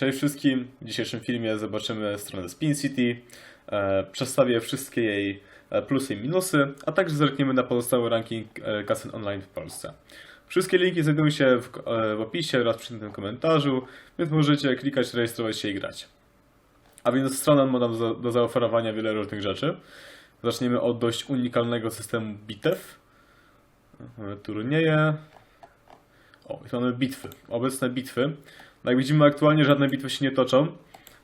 Cześć wszystkim. W dzisiejszym filmie zobaczymy stronę Spin City. E, przedstawię wszystkie jej e, plusy i minusy, a także zerkniemy na pozostały ranking e, kasyn online w Polsce. Wszystkie linki znajdują się w, w opisie oraz przy tym komentarzu, więc możecie klikać, rejestrować się i grać. A więc strona ma nam za, do zaoferowania wiele różnych rzeczy. Zaczniemy od dość unikalnego systemu bitew. Turnieje. O, i mamy bitwy. Obecne bitwy. Jak widzimy, aktualnie żadne bitwy się nie toczą.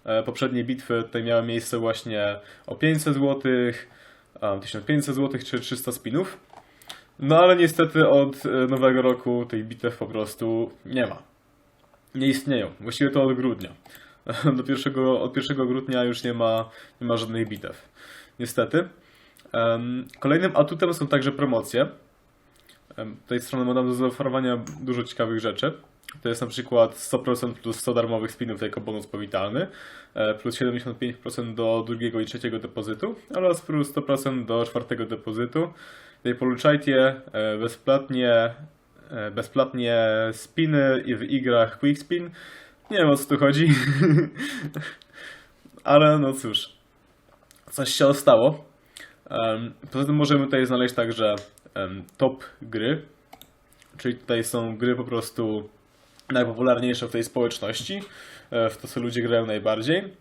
E, Poprzednie bitwy tutaj miały miejsce właśnie o 500 zł, 1500 zł czy 300 spinów. No ale niestety od e, nowego roku tych bitew po prostu nie ma. Nie istnieją. Właściwie to od grudnia. Do pierwszego, od 1 grudnia już nie ma, nie ma żadnych bitew. Niestety. Kolejnym atutem są także promocje. Tej strony ma nam do zaoferowania dużo ciekawych rzeczy. To jest na przykład 100% plus 100 darmowych spinów jako bonus powitalny, e, plus 75% do drugiego i trzeciego depozytu oraz plus 100% do czwartego depozytu. Tutaj poruczajcie e, bezpłatnie, e, bezpłatnie spiny i w igrach Quick Spin. Nie wiem o co tu chodzi, ale no cóż, coś się stało. Poza tym możemy tutaj znaleźć także top gry, czyli tutaj są gry po prostu najpopularniejsze w tej społeczności, e, w to co ludzie grają najbardziej.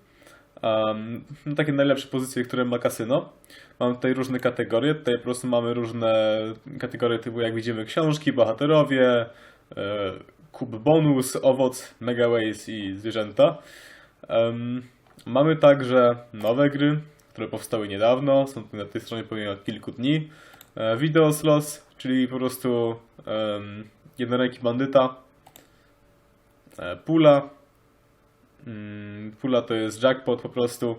Um, takie najlepsze pozycje, które ma kasyno. Mamy tutaj różne kategorie. Tutaj po prostu mamy różne kategorie typu jak widzimy książki, bohaterowie, e, kub bonus, owoc, megaways i zwierzęta. Em, mamy także nowe gry, które powstały niedawno. Są na tej stronie pewnie od kilku dni. E, Video Slots, czyli po prostu um, jednoręki bandyta. E, Pula. Mm, Pula to jest jackpot po prostu.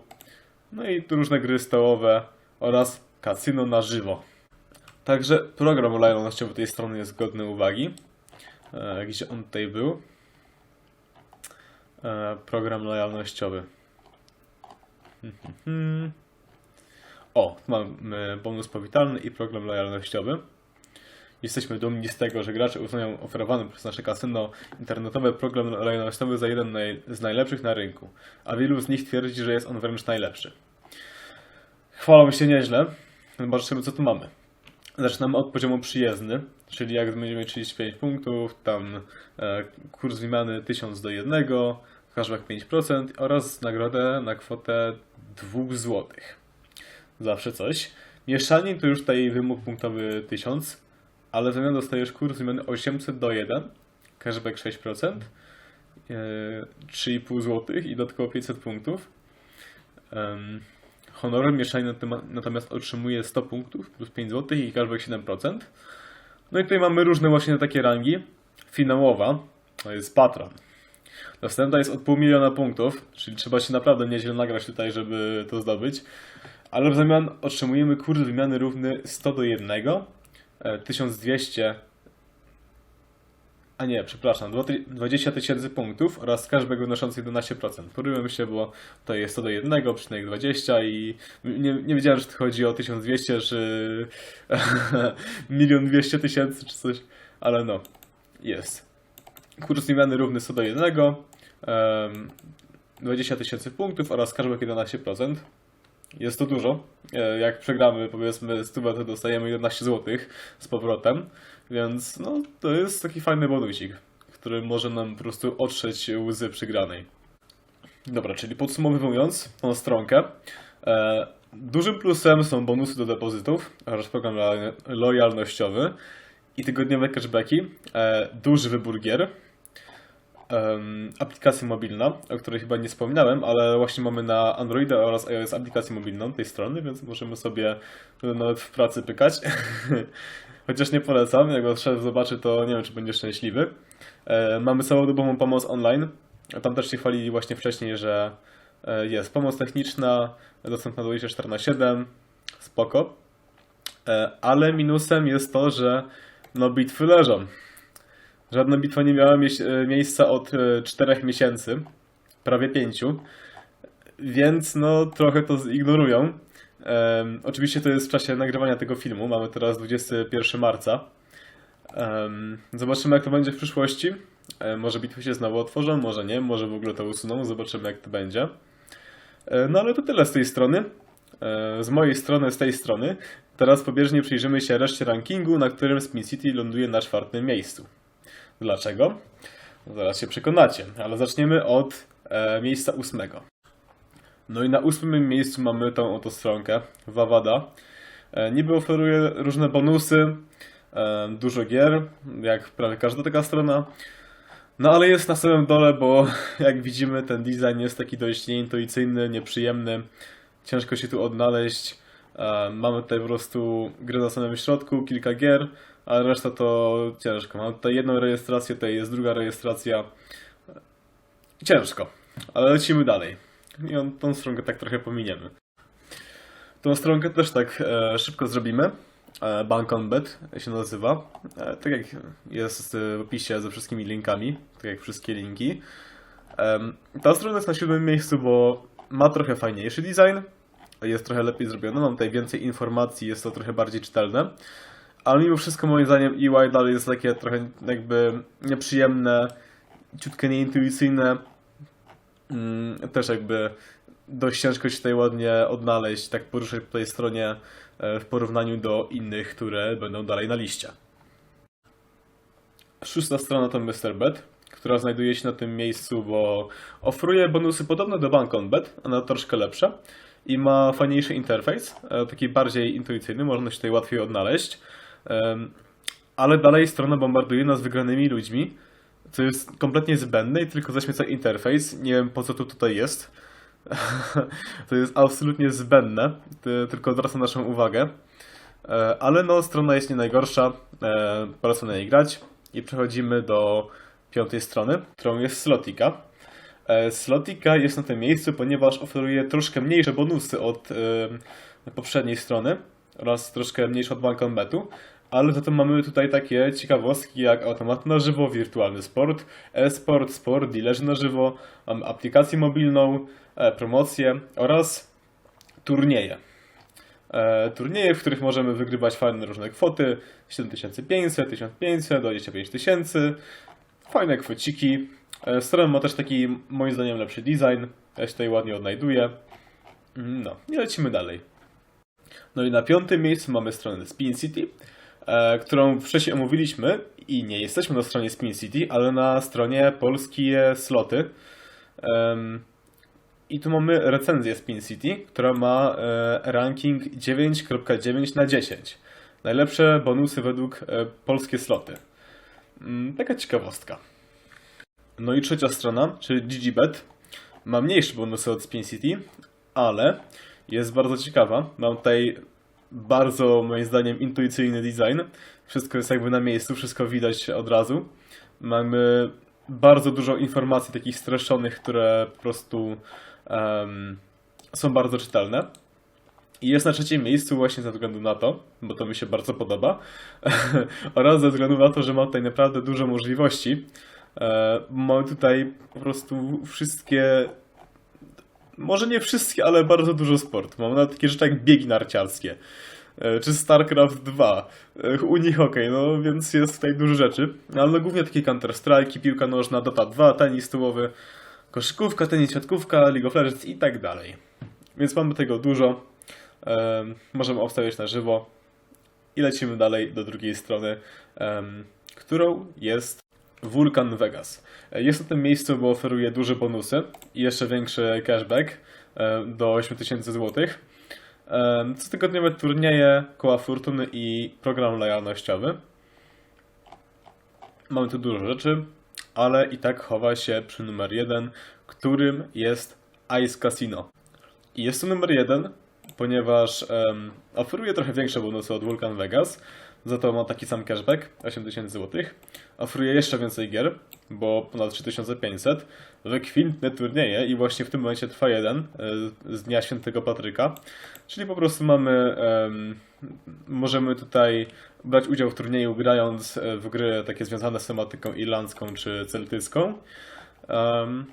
No i tu różne gry stołowe oraz kasyno na żywo. Także program lojalnościowy tej strony jest godny uwagi. E, Gdzie on tutaj był? E, Program lojalnościowy. Mhm. O, tu mamy bonus powitalny i program lojalnościowy. Jesteśmy dumni z tego, że gracze uznają oferowany przez nasze kasyno internetowy program lojalnościowy za jeden z najlepszych na rynku, a wielu z nich twierdzi, że jest on wręcz najlepszy. Chwalą się nieźle. Zobaczymy, co tu mamy. Zaczynamy od poziomu przyjezdny, czyli jak będziemy mieć 35 punktów, tam e, kurs wymiany 1000 do 1, cashback 5% oraz nagrodę na kwotę 2 zł. Zawsze coś. Mieszanie to już tutaj wymóg punktowy 1000, ale w zamian dostajesz kurs wymiany 800 do 1, cashback 6%, e, 3,5 zł i dodatkowo 500 punktów. Em, Honorem mieszanie natyma- natomiast otrzymuje 100 punktów plus 5 zł i cashback 7%. No i tutaj mamy różne właśnie takie rangi. Finałowa to jest patron. Następna jest od pół miliona punktów, czyli trzeba się naprawdę nieźle nagrać tutaj, żeby to zdobyć. Ale w zamian otrzymujemy kurs wymiany równy 100 do 1, e, 1200 a nie, przepraszam, dwa ty- 20 tysięcy punktów oraz cashback wynoszący 11%. Poryłem się, bo to jest 100 do 1, przynajmniej 20 i nie, nie wiedziałem, że to chodzi o 1200 czy 1 200 tysięcy czy coś, ale no, jest. Kurs wymiany równy 100 do 1, em, 20 tysięcy punktów oraz cashback 11%. Jest to dużo. E, Jak przegramy powiedzmy 100, to dostajemy 11 zł z powrotem. Więc no, to jest taki fajny bonusik, który może nam po prostu otrzeć łzy przygranej. Dobra, czyli podsumowując tą stronkę, e, dużym plusem są bonusy do depozytów oraz program loja- lojalnościowy i tygodniowe cashbacki, e, duży wybór gier, em, aplikacja mobilna, o której chyba nie wspominałem, ale właśnie mamy na Androida oraz iOS aplikację mobilną tej strony, więc możemy sobie nawet w pracy pykać. Chociaż nie polecam, jak was szef zobaczy, to nie wiem, czy będzie szczęśliwy. E, mamy całodobową pomoc online. Tam też się chwalili właśnie wcześniej, że e, jest pomoc techniczna, dostępna 24 na 7, spoko. E, ale minusem jest to, że no bitwy leżą. Żadna bitwa nie miała mieś- e, miejsca od 4 miesięcy, prawie 5, więc no trochę to zignorują. Oczywiście to jest w czasie nagrywania tego filmu, mamy teraz 21 marca. Zobaczymy jak to będzie w przyszłości. E, Może bitwy się znowu otworzą, może nie, może w ogóle to usuną, zobaczymy jak to będzie. E, No ale to tyle z tej strony. E, Z mojej strony, z tej strony. Teraz pobieżnie przyjrzymy się reszcie rankingu, na którym Spin City ląduje na czwartym miejscu. Dlaczego? No Zaraz się przekonacie, ale zaczniemy od e, miejsca ósmego. No i na ósmym miejscu mamy tą oto stronkę, Wawada. E, niby oferuje różne bonusy, e, dużo gier, jak prawie każda taka strona. No ale jest na samym dole, bo jak widzimy ten design jest taki dość nieintuicyjny, nieprzyjemny. Ciężko się tu odnaleźć. E, Mamy tutaj po prostu gry na samym środku, kilka gier, a reszta to ciężko. Mam tutaj jedną rejestrację, tutaj jest druga rejestracja. Ciężko, ale lecimy dalej. I on, tą stronkę tak trochę pominiemy. Tą stronkę też tak e, szybko zrobimy. E, Bank on Bet się nazywa. E, tak jak jest w opisie ze wszystkimi linkami, tak jak wszystkie linki. Em, ta strona jest na siódmym miejscu, bo ma trochę fajniejszy design. Jest trochę lepiej zrobione, mam tutaj więcej informacji, jest to trochę bardziej czytelne. Ale mimo wszystko moim zdaniem UI dalej jest takie trochę jakby nieprzyjemne, ciutkę nieintuicyjne. Mm, też jakby dość ciężko się tutaj ładnie odnaleźć, tak poruszać po tej stronie e, w porównaniu do innych, które będą dalej na liście. Szósta strona to MrBet, która znajduje się na tym miejscu, bo oferuje bonusy podobne do Bank on Bet, a nawet troszkę lepsze i ma fajniejszy interfejs, e, taki bardziej intuicyjny, można się tutaj łatwiej odnaleźć. Ale dalej strona bombarduje nas wygranymi ludźmi, co jest kompletnie zbędne i tylko zaśmieca interfejs. Nie wiem po co to tutaj jest. to jest absolutnie zbędne, ty- tylko odwraca naszą uwagę. E, Ale no, strona jest nie najgorsza, polecam na niej grać. I przechodzimy do piątej strony, którą jest Slotika. E, Slotika jest na tym miejscu, ponieważ oferuje troszkę mniejsze bonusy od poprzedniej strony oraz troszkę mniejsze od Bank on Betu, ale za to mamy tutaj takie ciekawostki jak automat na żywo, wirtualny sport, e-sport, sport, dealerzy na żywo, mamy aplikację mobilną, e, promocje oraz turnieje. E, turnieje, w których możemy wygrywać fajne różne kwoty 7500, 1500, 25 tysięcy. Fajne kwociki. E, Strona ma też taki, moim zdaniem, lepszy design. Ja się tutaj ładnie odnajduję. Mm, No, i lecimy dalej. No i na piątym miejscu mamy stronę Spin City, e, którą wcześniej omówiliśmy i nie jesteśmy na stronie Spin City, ale na stronie Polskie Sloty. I tu mamy recenzję Spin City, która ma e, ranking 9.9 na 10. Najlepsze bonusy według e, Polskie Sloty. Mm, Taka ciekawostka. No i trzecia strona, czyli GGBet, ma mniejsze bonusy od Spin City, ale jest bardzo ciekawa. Mam tutaj bardzo, moim zdaniem, intuicyjny design. Wszystko jest jakby na miejscu, wszystko widać od razu. Mamy bardzo dużo informacji takich streszczonych, które po prostu em, są bardzo czytelne. I jest na trzecim miejscu właśnie ze względu na to, bo to mi się bardzo podoba, oraz ze względu na to, że ma tutaj naprawdę dużo możliwości. E, Mamy tutaj po prostu wszystkie, może nie wszystkie, ale bardzo dużo sport. Mamy nawet takie rzeczy jak biegi narciarskie, e, czy StarCraft 2, e, Unihokej, no więc jest tutaj dużo rzeczy. Ale no, głównie takie Counter-Strike, piłka nożna, Dota 2, tenis stołowy, koszykówka, tenis siatkówka, League of Legends i tak dalej. Więc mamy tego dużo. Em, możemy obstawiać na żywo. I lecimy dalej do drugiej strony, którą jest Vulcan Vegas. Jest na tym miejscu, bo oferuje duże bonusy i jeszcze większy cashback e, do 8000 zł. E, Cotygodniowe turnieje, koła fortuny i program lojalnościowy. Mamy tu dużo rzeczy, ale i tak chowa się przy numer jeden, którym jest Ice Casino. I jest to numer jeden, ponieważ em, oferuje trochę większe bonusy od Vulcan Vegas, za to ma taki sam cashback, 8000 zł. Oferuje jeszcze więcej gier, bo ponad 3500. Wykwintne turnieje i właśnie w tym momencie trwa jeden e, z Dnia Świętego Patryka. Czyli po prostu mamy, em, możemy tutaj brać udział w turnieju grając e, w gry takie związane z tematyką irlandzką czy celtycką. Em,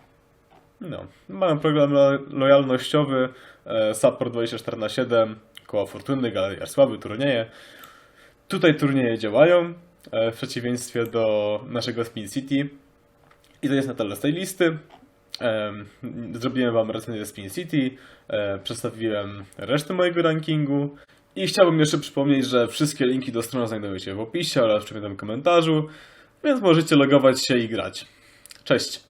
no, mamy program lo- lojalnościowy, e, support 24 na 7, koła fortuny, galeria sławy, turnieje. Tutaj turnieje działają, e, w przeciwieństwie do naszego Spin City. I to jest na tyle z tej listy. Em, Zrobiłem wam recenzję Spin City, e, przedstawiłem resztę mojego rankingu i chciałbym jeszcze przypomnieć, że wszystkie linki do strony znajdują się w opisie oraz w przypiętym komentarzu, więc możecie logować się i grać. Cześć!